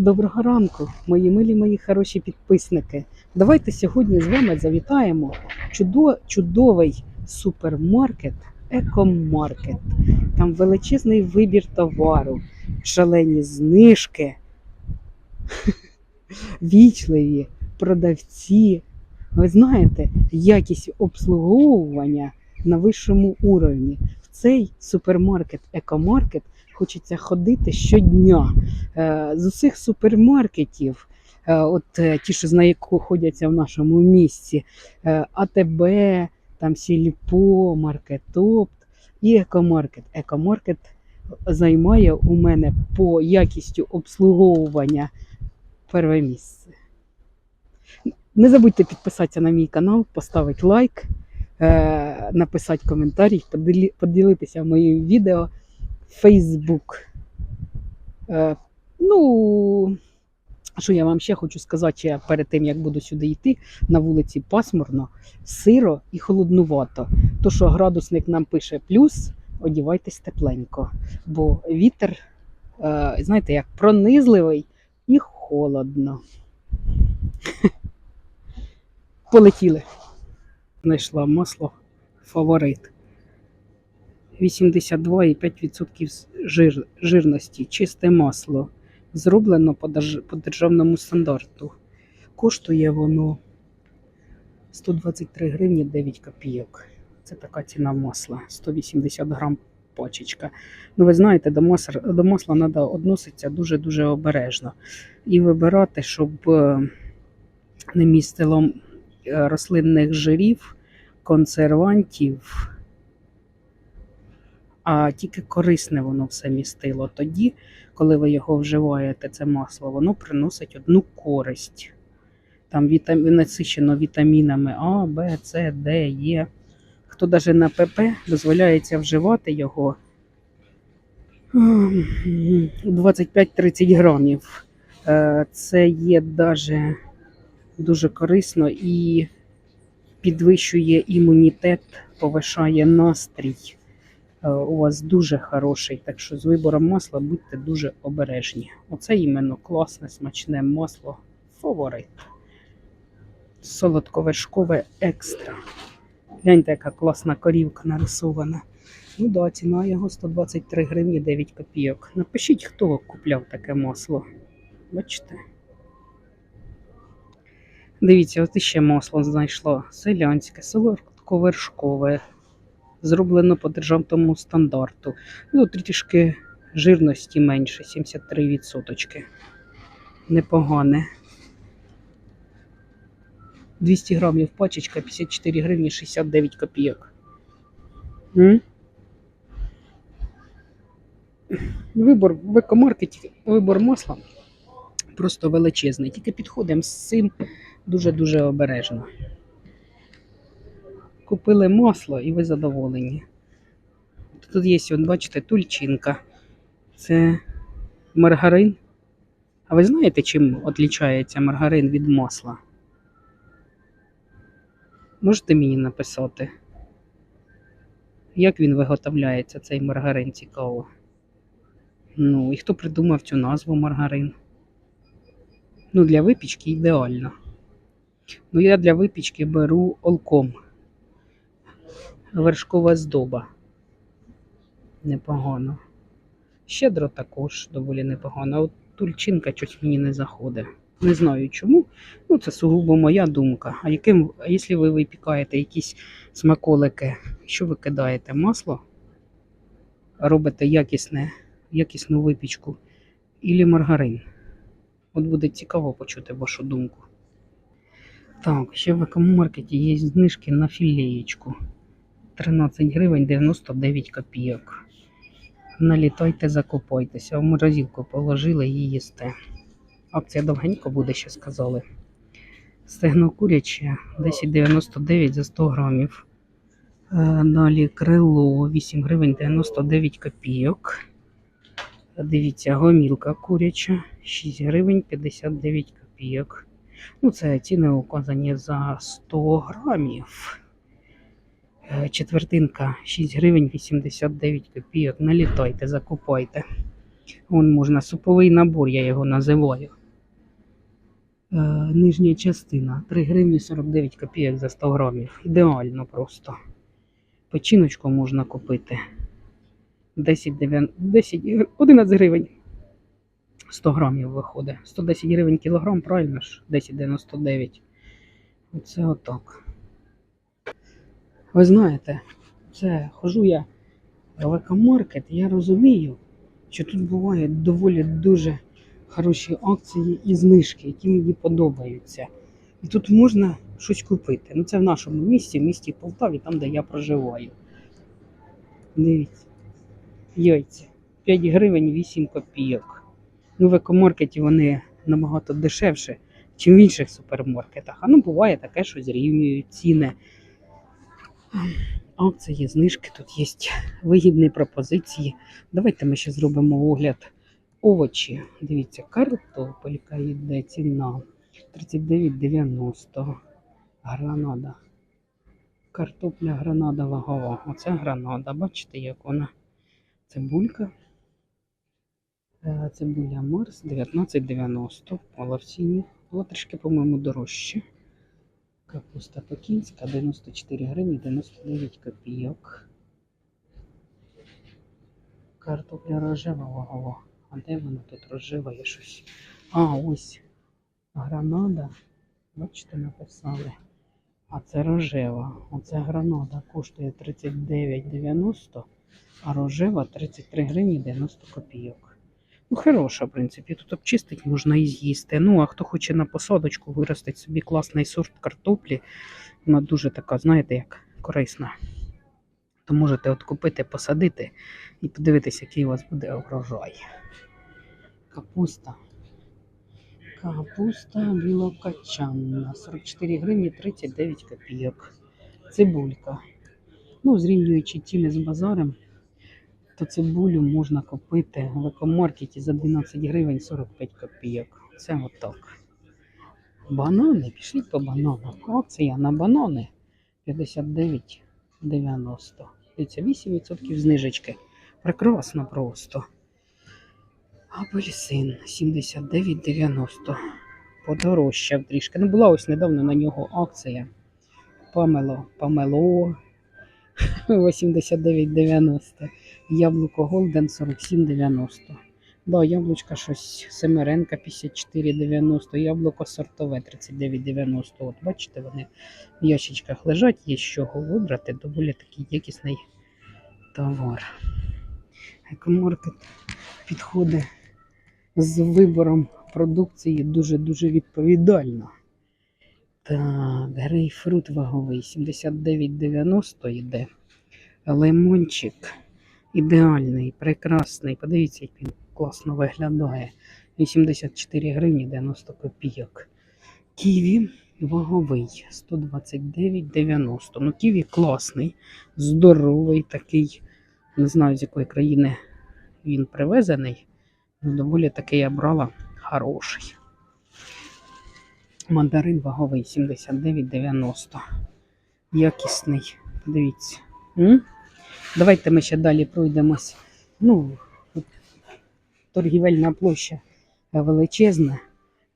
Доброго ранку, мої милі, мої хороші підписники. Давайте сьогодні з вами завітаємо чудо, чудовий супермаркет, екомаркет. Там величезний вибір товару, шалені знижки, вічливі продавці. Ви знаєте, якість обслуговування на вищому уровні. В цей супермаркет, екомаркет хочеться ходити щодня. Е, З усіх супермаркетів, е, от е, ті, що знає, ходяться в нашому місті, е, АТБ, там Сільпо, Маркетопт і Екомаркет. Екомаркет займає у мене по якістю обслуговування перше місце. Не забудьте підписатися на мій канал, поставити лайк, написати коментарі, поділитися моїм відео Е, Ну, що я вам ще хочу сказати, перед тим, як буду сюди йти, на вулиці пасмурно, сиро і холоднувато. То, що градусник нам пише плюс, одівайтесь тепленько, бо вітер, е, знаєте, як пронизливий і холодно. Полетіли. Знайшла масло фаворит. 82,5% жир, жирності, чисте масло. Зроблено по, держ- по державному стандарту. Коштує воно 123 гривні 9 копійок. Це така ціна масла. 180 грам пачечка. Ну, ви знаєте, до масла, до масла треба відноситися дуже-дуже обережно. І вибирати, щоб е, не містило е, рослинних жирів, консервантів а тільки корисне воно все містило. Тоді, коли ви його вживаєте, це масло, воно приносить одну користь. Там вітам... насичено вітамінами А, Б, С, Д, Е. Хто навіть на ПП дозволяється вживати його ем, 25-30 грамів. Е, Це є даже дуже корисно і підвищує імунітет, повишає настрій у вас дуже хороший. Так що з вибором масла будьте дуже обережні. Оце іменно класне, смачне масло. Фаворит. Солодковершкове екстра. Гляньте, яка класна корівка нарисована. Ну да, ціна його 123 гривні 9 копійок. Напишіть, хто купляв таке масло. Бачите? Дивіться, от іще масло знайшло. Селянське, солодковершкове зроблено по державному стандарту. Ну, трішки жирності менше, 73%. Непогане. 200 грамів пачечка, 54 гривні 69 копійок. Вибор в екомаркеті, вибор масла просто величезний. Тільки підходимо з цим дуже-дуже обережно. Купили масло і ви задоволені. Тут є, от, бачите, тульчинка. Це маргарин. А ви знаєте, чим відрізняється маргарин від масла? Можете мені написати? Як він виготовляється, цей маргарин цікаво? Ну, і хто придумав цю назву маргарин? Ну, для випічки ідеально. Ну, я для випічки беру олком вершкова здоба. Непогано. Щедро також доволі непогано. От тульчинка щось мені не заходить. Не знаю чому. Ну, це сугубо моя думка. А яким, якщо ви випікаєте якісь смаколики, що ви кидаєте? Масло? Робите якісне, якісну випічку ілі маргарин? От буде цікаво почути вашу думку. Так, ще в екомаркеті є знижки на філеєчку. 13 гривень 99 копійок. Налітайте, закупайтеся. В морозилку положили і їсте. Акція довгенько буде, ще сказали. Стегно куряче 10,99 за 100 грамів. Е, Далі крило 8 гривень 99 копійок. Дивіться, гомілка куряча 6 гривень 59 копійок. Ну, це ціни указані за 100 грамів. Е, Четвертинка 6 гривень 89 копійок. Налітайте, закупайте. Вон можна суповий набор, я його називаю. Е, нижня частина 3 гривні 49 копійок за 100 грамів. Ідеально просто. Печіночку можна купити. 10, 9, 10, 11 гривень. 100 грамів виходить. 110 гривень кілограм, правильно ж? 10,99. Оце отак. Ви знаєте, це хожу я в екомаркет, я розумію, що тут бувають доволі дуже хороші акції і знижки, які мені подобаються. І тут можна щось купити. Ну це в нашому місті, в місті Полтаві, там, де я проживаю. Дивіться. Яйця. 5 гривень 8 копійок. Ну, в екомаркеті вони набагато дешевше, ніж в інших супермаркетах. А ну буває таке, що зрівнюють ціни. Акції, знижки, тут є вигідні пропозиції. Давайте ми ще зробимо огляд овочі. Дивіться, картопелька йде ціна 39,90. Гранада. Картопля гранада вагова. Оце гранада. Бачите, як вона? Цибулька. Е, Цибуля Марс 19,90. Впала в ціні. Була трішки, по-моєму, дорожче. Капуста пекінська 94 гривні 99 копійок. Картопля рожева вагова. А де вона тут рожева є щось? А, ось гранада. Бачите, написали. А це рожева. Оце гранада коштує 39,90, а рожева 33 гривні 90 копійок. Ну, хороша, в принципі, тут обчистить можна і з'їсти. Ну, а хто хоче на посадочку виростити собі класний сорт картоплі, вона дуже така, знаєте, як корисна. То можете от купити, посадити і подивитися, який у вас буде урожай. Капуста. Капуста білокачанна. 44 гривні 39 копійок. Цибулька. Ну, зрівнюючи ціни з базарем, то цибулю можна купити в екомаркеті за 12 гривень 45 копійок. Це отак. Банани, пішліть по бананам. Акція на банани 59,90. Дивіться, 8% знижечки. Прекрасно просто. Апельсин 79,90. Подорожчав трішки. Ну, була ось недавно на нього акція. Памело, памело 89,90. Яблуко Голден 47,90. Да, яблучка щось Семеренка 54,90. Яблуко сортове 39,90. От бачите, вони в ящичках лежать, є з чого вибрати. Доволі такий якісний товар. Екомаркет підходить з вибором продукції дуже-дуже відповідально. Так, грейпфрут ваговий 79,90 йде. Лимончик ідеальний, прекрасний. Подивіться, як він класно виглядає. 84 гривні 90 копійок. Ківі ваговий 129,90. Ну, ківі класний, здоровий такий. Не знаю, з якої країни він привезений. Доволі таки я брала хороший. Мандарин ваговий 79,90. Якісний. Подивіться. М? Давайте ми ще далі пройдемось. Ну, торгівельна площа величезна,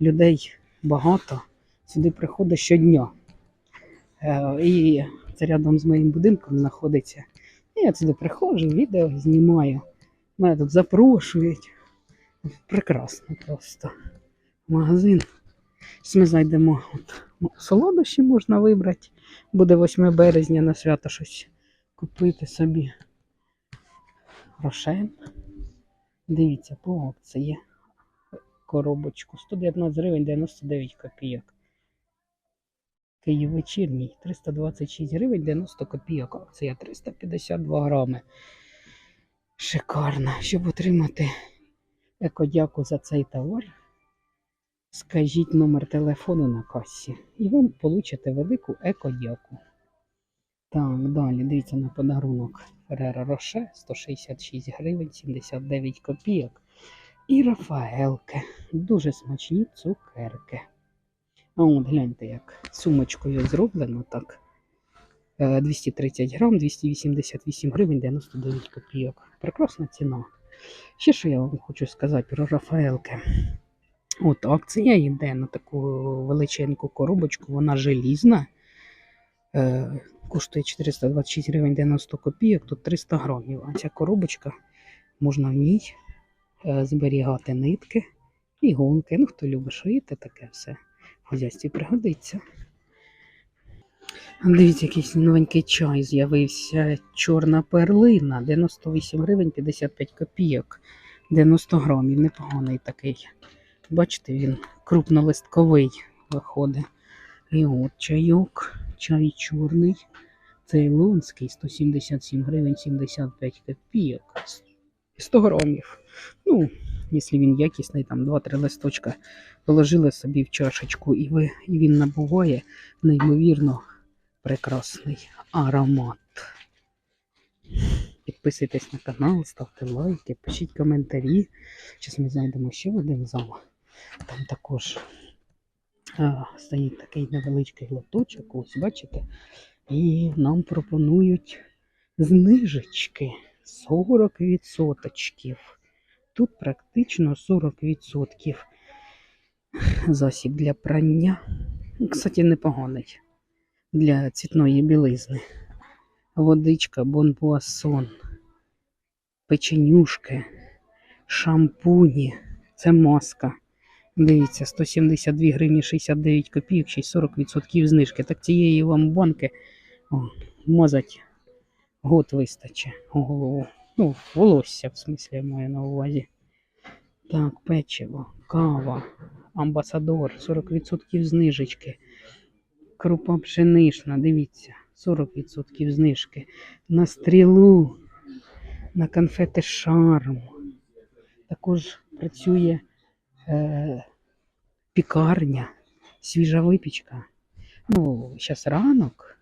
людей багато. Сюди приходить щодня. Е, І це рядом з моїм будинком знаходиться. Я сюди приходжу, відео знімаю. Мене тут запрошують. Прекрасно просто. Магазин. Зараз ми зайдемо. От, солодощі можна вибрати. Буде 8 березня на свято щось купити собі. Рошен. Дивіться, по акції. Коробочку. 119 гривень 99 копійок. Київ вечірній 326 гривень 90 копійок. Акція 352 грами. Шикарно. Щоб отримати екодяку за цей товар, скажіть номер телефону на касі, і вам получите велику екодяку. Так, далі дивіться на подарунок Ферреро Роше 166 гривень 79 копійок. І Рафаелки. Дуже смачні цукерки. А от гляньте, як сумочкою зроблено так. Е, 230 грам, 288 гривень 99 копійок. Прекрасна ціна. Ще що я вам хочу сказати про Рафаелки. От акція йде на таку величеньку коробочку, вона желізна. Коштує 426 гривень 90 копійок, тут 300 грамів. А ця коробочка можна в ній е, зберігати нитки, іголки. Ну, хто любить шиїти, таке все в хазяйстві пригодиться. Дивіться, якийсь новенький чай з'явився. Чорна перлина, 98 гривень 55 копійок, 90 грамів. Непоганий такий. Бачите, він крупнолистковий виходить. І от чайок, чай чорний, цейлонський, 177 гривень 75 копійок. 100 грамів. Ну, якщо він якісний, там 2-3 листочка положили собі в чашечку, і, ви, і він набуває неймовірно прекрасний аромат. Підписуйтесь на канал, ставте лайки, пишіть коментарі. Зараз ми знайдемо ще один зал. Там також а, стоїть такий невеличкий лоточок, ось бачите. І нам пропонують знижечки 40%. Тут практично 40% засіб для прання. Кстати, непоганий для цвітної білизни. Водичка, бонбуасон, печенюшки, шампуні. Це маска. Дивіться, 172 гривні 69 копійок, ще 40% знижки. Так цієї вам банки о, мазать год вистачить у голову. Ну, волосся, в смислі, маю на увазі. Так, печиво, кава, амбасадор, 40% знижечки. Крупа пшенична, дивіться, 40% знижки. На стрілу, на конфети шарм. Також працює е, пікарня, свіжа випічка. Ну, зараз ранок.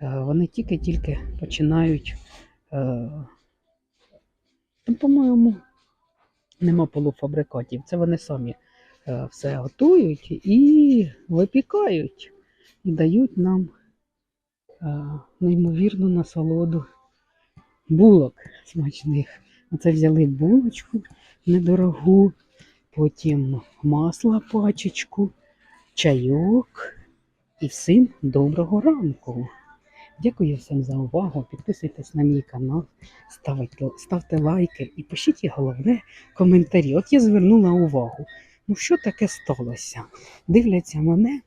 Е, вони тільки-тільки починають. Е, там, по-моєму, нема полуфабрикатів. Це вони самі е, все готують і випікають і дають нам е, неймовірну насолоду булок смачних. Оце взяли булочку недорогу, потім масло пачечку, чайок і всім доброго ранку. Дякую всім за увагу. Підписуйтесь на мій канал, ставте, ставте лайки і пишіть головне коментарі. От я звернула увагу. Ну що таке сталося? Дивляться мене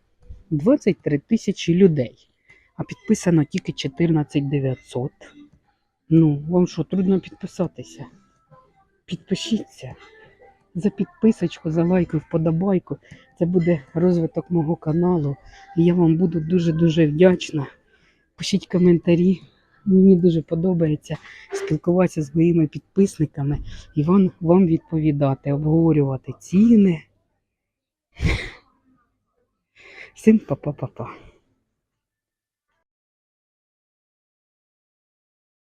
23 тисячі людей, а підписано тільки 14 900. Ну, вам що, трудно підписатися? Підпишіться за підписочку, за лайку, вподобайку. Це буде розвиток мого каналу. І я вам буду дуже-дуже вдячна. Пишіть коментарі. Мені дуже подобається спілкуватися з моїми підписниками і вам, вам відповідати, обговорювати ціни. Всім па-па-па-па.